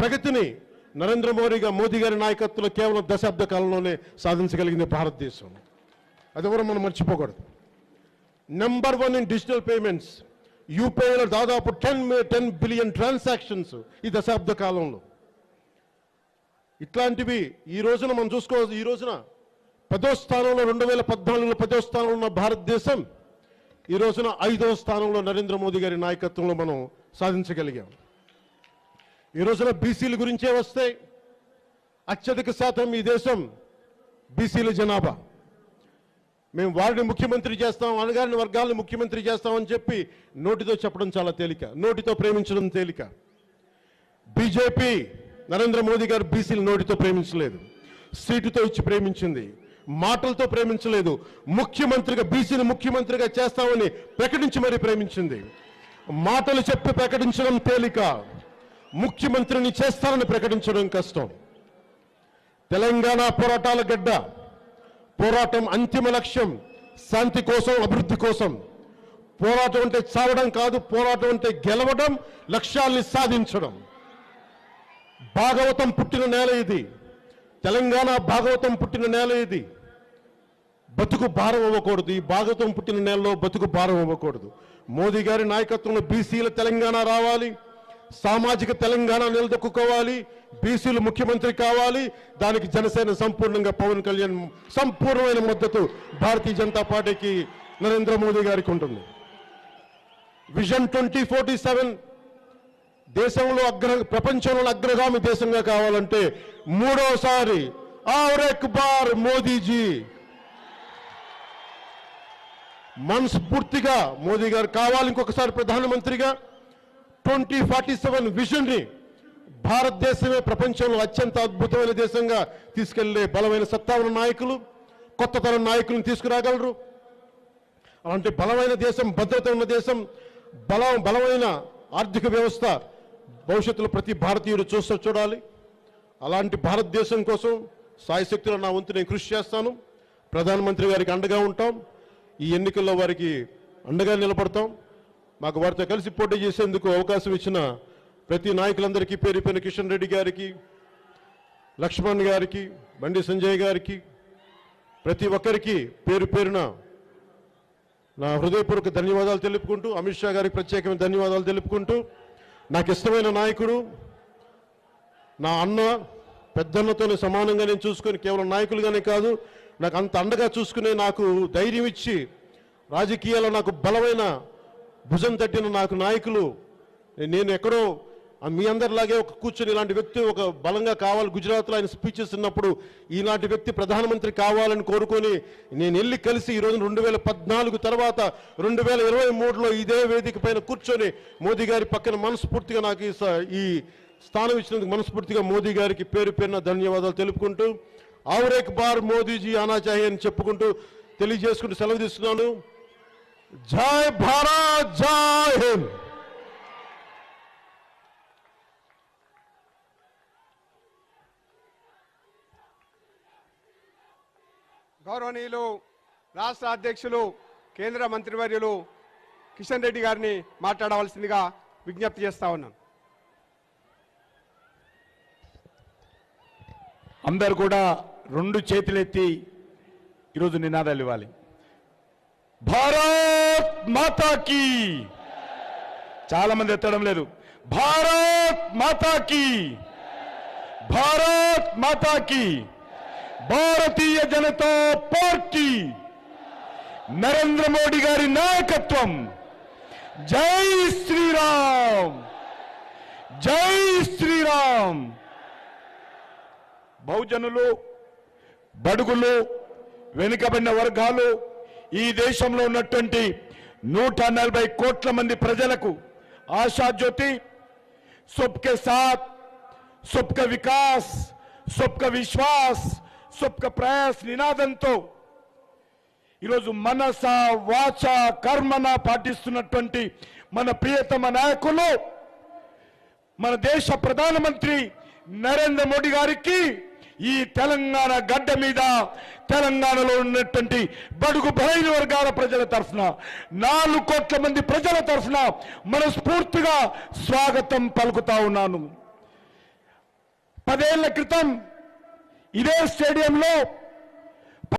ప్రగతిని నరేంద్ర మోడీగా మోదీ గారి నాయకత్వంలో కేవలం దశాబ్ద కాలంలోనే సాధించగలిగింది భారతదేశం. అది కూడా మనం మర్చిపోకూడదు. Number one in digital payments యూపీఐలో దాదాపు టెన్ టెన్ బిలియన్ ట్రాన్సాక్షన్స్ ఈ దశాబ్ద కాలంలో. ఇట్లాంటివి ఈ రోజున మనం చూసుకోవచ్చు ఈ రోజున పదో స్థానంలో రెండు వేల పద్నాలుగులో పదో స్థానంలో ఉన్న భారతదేశం ఈ రోజున ఐదో స్థానంలో నరేంద్ర మోదీ గారి నాయకత్వంలో మనం సాధించగలిగాం. ఈ రోజున బీసీల గురించే వస్తే అత్యధిక శాతం ఈ దేశం బీసీల జనాభా. మేము వారిని ముఖ్యమంత్రి చేస్తాం అనగారిన వర్గాలను ముఖ్యమంత్రి చేస్తామని చెప్పి నోటితో చెప్పడం చాలా తేలిక. నోటితో ప్రేమించడం తేలిక. బీజేపీ నరేంద్ర మోదీ గారు బీసీలు నోటితో ప్రేమించలేదు. సీటుతో ఇచ్చి ప్రేమించింది. మాటలతో ప్రేమించలేదు. ముఖ్యమంత్రిగా బీసీని ముఖ్యమంత్రిగా చేస్తామని ప్రకటించి మరీ ప్రేమించింది. మాటలు చెప్పి ప్రకటించడం తేలిక. ముఖ్యమంత్రిని చేస్తారని ప్రకటించడం కష్టం. తెలంగాణ పోరాటాల గడ్డ పోరాటం అంతిమ లక్ష్యం శాంతి కోసం అభివృద్ధి కోసం. పోరాటం అంటే చావడం కాదు పోరాటం అంటే గెలవడం లక్ష్యాల్ని సాధించడం. భాగవతం పుట్టిన నేల ఇది. తెలంగాణ భాగవతం పుట్టిన నేల ఇది. బతుకు భారం అవ్వకూడదు. ఈ భాగవతం పుట్టిన నేలలో బతుకు భారం అవ్వకూడదు. మోదీ గారి నాయకత్వంలో బీసీల తెలంగాణ రావాలి. సామాజిక తెలంగాణ నిలదొక్కుకోవాలి. బీసీలు ముఖ్యమంత్రి కావాలి. దానికి జనసేన సంపూర్ణంగా పవన్ కళ్యాణ్ సంపూర్ణమైన మద్దతు భారతీయ జనతా పార్టీకి నరేంద్ర మోదీ గారికి ఉంటుంది. విజన్ ట్వంటీ ఫోర్టీ సెవెన్ దేశంలో అగ్ర ప్రపంచంలో అగ్రగామి దేశంగా కావాలంటే మూడోసారి ఆర్ బార్ మోదీజీ. మనస్ఫూర్తిగా మోదీ గారు కావాలి ఇంకొకసారి ప్రధానమంత్రిగా. ట్వంటీ ఫార్టీ సెవెన్ విజన్ని భారతదేశమే ప్రపంచంలో అత్యంత అద్భుతమైన దేశంగా తీసుకెళ్ళే బలమైన సత్తా ఉన్న నాయకులు కొత్త తరం నాయకులను తీసుకురాగలరు. అలాంటి బలమైన దేశం భద్రత ఉన్న దేశం బలం బలమైన ఆర్థిక వ్యవస్థ భవిష్యత్తులో ప్రతి భారతీయుడు చూస్తూ చూడాలి. అలాంటి భారతదేశం కోసం సాయశక్తులు నా వంతు నేను కృషి చేస్తాను. ప్రధానమంత్రి గారికి అండగా ఉంటాం. ఈ ఎన్నికల్లో వారికి అండగా నిలబడతాం. మాకు వారితో కలిసి పోటీ చేసేందుకు అవకాశం ఇచ్చిన ప్రతి నాయకులందరికీ పేరు పేరు కిషన్ రెడ్డి గారికి లక్ష్మణ్ గారికి బండి సంజయ్ గారికి ప్రతి ఒక్కరికి పేరు పేరున నా హృదయపూర్వక ధన్యవాదాలు తెలుపుకుంటూ అమిత్ షా గారికి ప్రత్యేకమైన ధన్యవాదాలు తెలుపుకుంటూ నాకు ఇష్టమైన నాయకుడు నా అన్న పెద్దన్నతోనే సమానంగా నేను చూసుకొని కేవలం నాయకులుగానే కాదు నాకు అంత అండగా చూసుకునే నాకు ధైర్యం ఇచ్చి రాజకీయాల్లో నాకు బలమైన భుజం తట్టిన నాకు నాయకులు నేను ఎక్కడో మీ అందరిలాగే ఒక కూర్చొని ఇలాంటి వ్యక్తి ఒక బలంగా కావాలి గుజరాత్లో ఆయన స్పీచెస్ ఉన్నప్పుడు ఈనాటి వ్యక్తి ప్రధానమంత్రి కావాలని కోరుకొని నేను వెళ్ళి కలిసి ఈ రెండు వేల పద్నాలుగు తర్వాత రెండు వేల ఇరవై మూడులో ఇదే వేదిక పైన కూర్చొని మోదీ గారి పక్కన మనస్ఫూర్తిగా నాకు ఈ స- ఈ స్థానం ఇచ్చినందుకు మనస్ఫూర్తిగా మోదీ గారికి పేరు పేరున ధన్యవాదాలు తెలుపుకుంటూ ఆవరేక్ బార్ మోదీజీ ఆనా అని చెప్పుకుంటూ తెలియజేసుకుంటూ సెలవు తీసుకున్నాను జై భారత్ జై హింద్. గౌరవనీయులు రాష్ట్ర అధ్యక్షులు కేంద్ర మంత్రివర్యులు కిషన్ రెడ్డి గారిని మాట్లాడవలసిందిగా విజ్ఞప్తి చేస్తా ఉన్నాను అందరు కూడా రెండు చేతులెత్తి ఈరోజు నినాదాలు ఇవ్వాలి. భారత్ మాతాకి చాలా మంది ఎత్తడం లేదు. భారత్ మాతాకి భారత్ మాతాకి భారతీయ జనతా పార్టీ. నరేంద్ర మోడీ గారి నాయకత్వం. జై శ్రీరామ్. జై శ్రీరామ్. బహుజనులు బడుగులు వెనుకబడిన వర్గాలు ఈ దేశంలో ఉన్నటువంటి నూట నలభై కోట్ల మంది ప్రజలకు ఆశాజ్యోతి సొప్కే సాత్ సొప్క వికాస్ సొప్క విశ్వాస్ సొప్క ప్రయాస్ నినాదంతో ఈరోజు మనస వాచ కర్మన పాటిస్తున్నటువంటి మన ప్రియతమ నాయకులు మన దేశ ప్రధానమంత్రి నరేంద్ర మోడీ గారికి ఈ తెలంగాణ గడ్డ మీద తెలంగాణలో ఉన్నటువంటి బడుగు బలైన వర్గాల ప్రజల తరఫున నాలుగు కోట్ల మంది ప్రజల తరఫున మనస్ఫూర్తిగా స్వాగతం పలుకుతా ఉన్నాను. పదేళ్ళ క్రితం ఇదే స్టేడియంలో